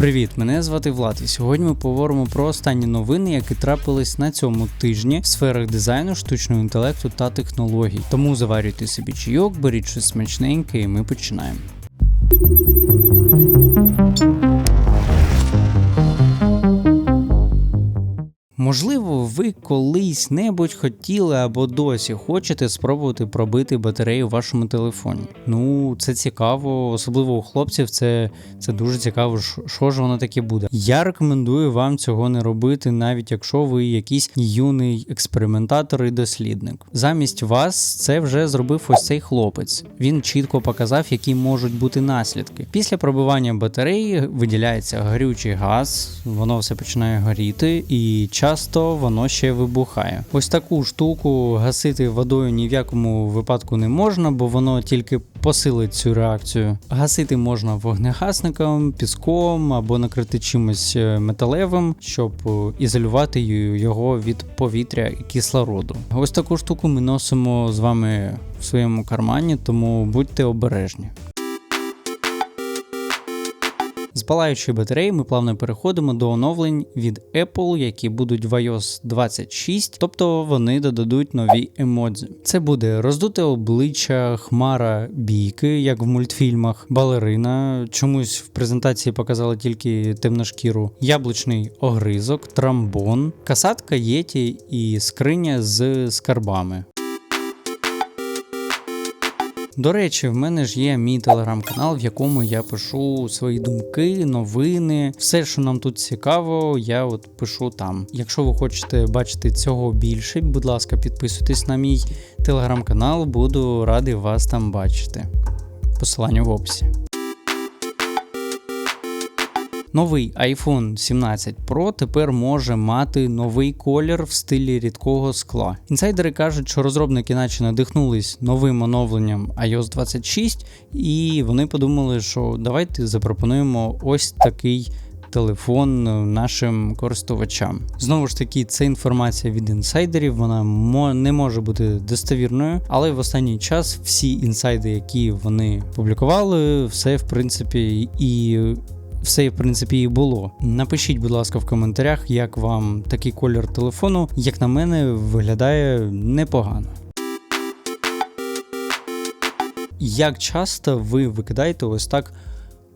Привіт, мене звати Влад, і сьогодні ми поговоримо про останні новини, які трапились на цьому тижні в сферах дизайну, штучного інтелекту та технологій. Тому заварюйте собі чайок, беріть щось смачненьке, і ми починаємо. Можливо, ви колись небудь хотіли або досі хочете спробувати пробити батарею в вашому телефоні. Ну, це цікаво, особливо у хлопців, це, це дуже цікаво, що- ж воно таке буде. Я рекомендую вам цього не робити, навіть якщо ви якийсь юний експериментатор і дослідник. Замість вас це вже зробив ось цей хлопець. Він чітко показав, які можуть бути наслідки. Після пробивання батареї виділяється горючий газ, воно все починає горіти, і часто воно ще вибухає. Ось таку штуку гасити водою ні в якому випадку не можна, бо воно тільки посилить цю реакцію. Гасити можна вогнегасником, піском або накрити чимось е, металевим, щоб е, ізолювати його від повітря і кислороду. Ось таку штуку ми носимо з вами в своєму кармані, тому будьте обережні. З палаючої батареї ми плавно переходимо до оновлень від Apple, які будуть в iOS 26, тобто вони додадуть нові емодзі. Це буде роздуте обличчя, хмара бійки, як в мультфільмах, балерина. Чомусь в презентації показали тільки темношкіру, яблучний огризок, трамбон, касатка єті і скриня з скарбами. До речі, в мене ж є мій телеграм-канал, в якому я пишу свої думки, новини, все, що нам тут цікаво, я от пишу там. Якщо ви хочете бачити цього більше, будь ласка, підписуйтесь на мій телеграм-канал, буду радий вас там бачити. Посилання в описі. Новий iPhone 17 Pro тепер може мати новий колір в стилі рідкого скла. Інсайдери кажуть, що розробники наче надихнулись новим оновленням iOS 26, і вони подумали, що давайте запропонуємо ось такий. Телефон нашим користувачам. Знову ж таки, це інформація від інсайдерів, вона не може бути достовірною, але в останній час всі інсайди, які вони публікували, все в принципі і все, в принципі, і було. Напишіть, будь ласка, в коментарях, як вам такий колір телефону, як на мене, виглядає непогано. Як часто ви викидаєте ось так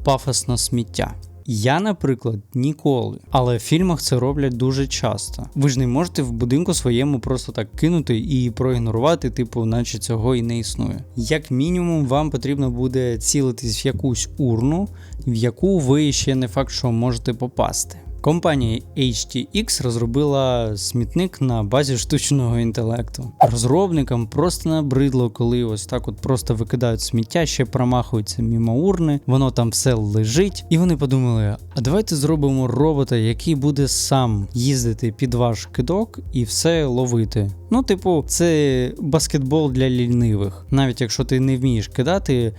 пафосно сміття? Я, наприклад, ніколи, але в фільмах це роблять дуже часто. Ви ж не можете в будинку своєму просто так кинути і проігнорувати, типу, наче цього і не існує. Як мінімум, вам потрібно буде цілитись в якусь урну, в яку ви ще не факт, що можете попасти. Компанія HTX розробила смітник на базі штучного інтелекту. Розробникам просто набридло, коли ось так от просто викидають сміття, ще промахуються мімо урни, воно там все лежить. І вони подумали: а давайте зробимо робота, який буде сам їздити під ваш кидок і все ловити. Ну, типу, це баскетбол для лінивих. Навіть якщо ти не вмієш кидати,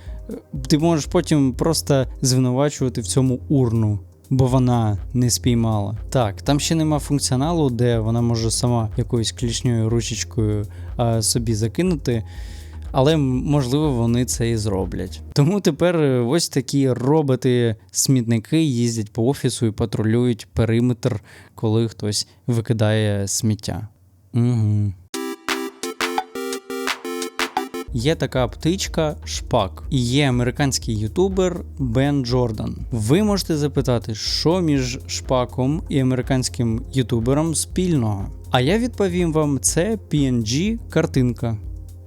ти можеш потім просто звинувачувати в цьому урну. Бо вона не спіймала. Так, там ще нема функціоналу, де вона може сама якоюсь клішньою ручечкою а, собі закинути. Але можливо вони це і зроблять. Тому тепер е, ось такі роботи-смітники їздять по офісу і патрулюють периметр, коли хтось викидає сміття. Угу. Є така птичка Шпак, і є американський ютубер Бен Джордан. Ви можете запитати, що між Шпаком і американським ютубером спільного. А я відповім вам: це PNG картинка.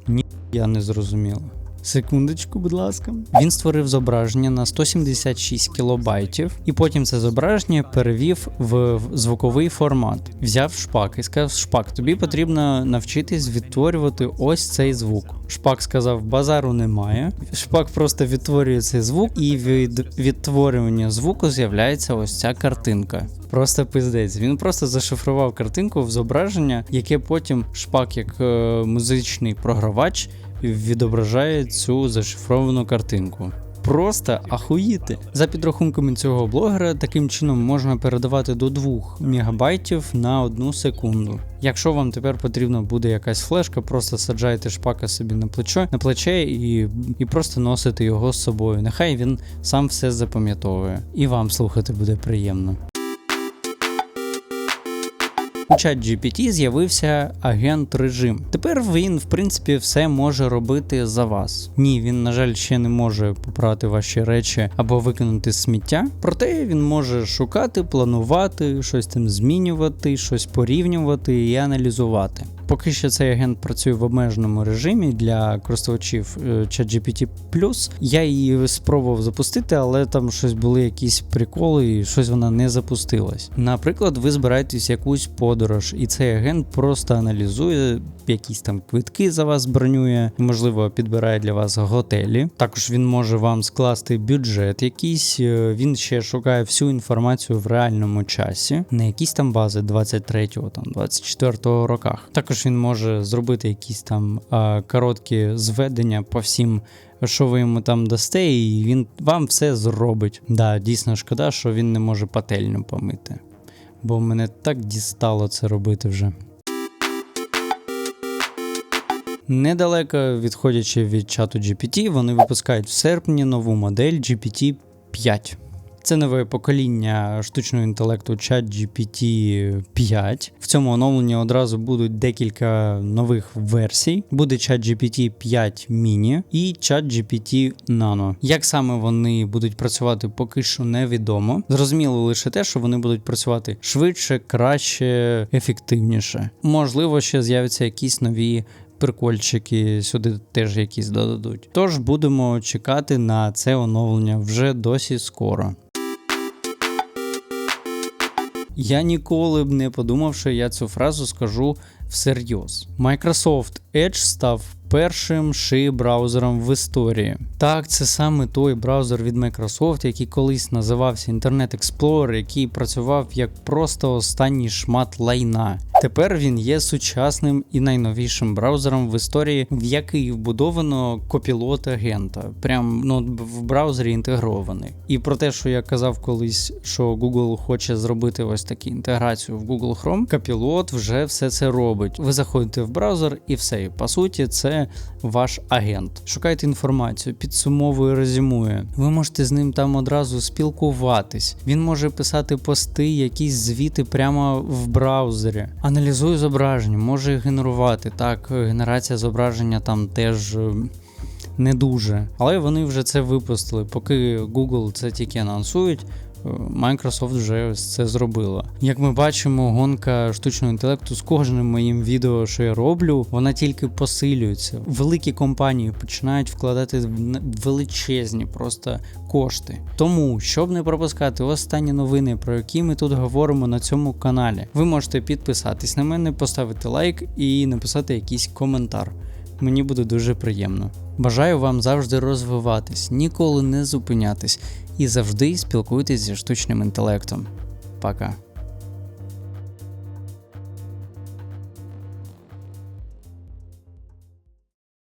Ні, я не зрозуміла. Секундочку, будь ласка. Він створив зображення на 176 кілобайтів, і потім це зображення перевів в звуковий формат. Взяв шпак і сказав: Шпак, тобі потрібно навчитись відтворювати ось цей звук. Шпак сказав: базару немає. Шпак просто відтворює цей звук, і від відтворювання звуку з'являється ось ця картинка. Просто пиздець. Він просто зашифрував картинку в зображення, яке потім шпак, як е, музичний програвач, відображає цю зашифровану картинку. просто ахуїти. За підрахунками цього блогера, таким чином можна передавати до 2 мегабайтів на одну секунду. Якщо вам тепер потрібна буде якась флешка, просто саджаєте шпака собі на плечо на плече і, і просто носите його з собою. Нехай він сам все запам'ятовує, і вам слухати буде приємно. У чат GPT з'явився агент режим. Тепер він, в принципі, все може робити за вас. Ні, він, на жаль, ще не може попрати ваші речі або викинути сміття. Проте він може шукати, планувати, щось там змінювати, щось порівнювати і аналізувати. Поки що цей агент працює в обмеженому режимі для користувачів е, ChatGPT+. Я її спробував запустити, але там щось були якісь приколи, і щось вона не запустилась. Наприклад, ви збираєтесь якусь подорож, і цей агент просто аналізує якісь там квитки за вас бронює, можливо, підбирає для вас готелі. Також він може вам скласти бюджет якийсь. е, Він ще шукає всю інформацію в реальному часі, не якісь там бази 23-го, там 24-го роках. Також він може зробити якісь там а, короткі зведення по всім. Що ви йому там дасте, і він вам все зробить. Да, дійсно шкода, що він не може пательню помити. Бо мене так дістало це робити вже. Недалеко відходячи від чату GPT, вони випускають в серпні нову модель GPT 5. Це нове покоління штучного інтелекту ChatGPT 5. В цьому оновленні одразу будуть декілька нових версій. Буде ChatGPT 5 Mini і ChatGPT Nano. Як саме вони будуть працювати, поки що невідомо. Зрозуміло лише те, що вони будуть працювати швидше, краще, ефективніше. Можливо, ще з'являться якісь нові прикольчики сюди теж якісь додадуть. Тож будемо чекати на це оновлення вже досі скоро. Я ніколи б не подумав, що я цю фразу скажу всерйоз. Microsoft Edge став першим ши браузером в історії. Так, це саме той браузер від Microsoft, який колись називався Internet Explorer, який працював як просто останній шмат лайна. Тепер він є сучасним і найновішим браузером в історії, в який вбудовано копілот агента. Прям ну, в браузері інтегрований. І про те, що я казав колись, що Google хоче зробити ось таку інтеграцію в Google Chrome, копілот вже все це робить. Ви заходите в браузер і все. По суті, це ваш агент. Шукайте інформацію, підсумовує, резюмує. Ви можете з ним там одразу спілкуватись. Він може писати пости, якісь звіти прямо в браузері. Аналізує зображення, може генерувати. Так, генерація зображення там теж. е, Не дуже, але вони вже це випустили. Поки Google це тільки анонсують, Microsoft вже це зробила. Як ми бачимо, гонка штучного інтелекту з кожним моїм відео, що я роблю, вона тільки посилюється. Великі компанії починають вкладати величезні просто кошти. Тому, щоб не пропускати останні новини, про які ми тут говоримо на цьому каналі, ви можете підписатись на мене, поставити лайк і написати якийсь коментар. Мені буде дуже приємно. Бажаю вам завжди розвиватись, ніколи не зупинятись і завжди спілкуйтесь зі штучним інтелектом. Пока.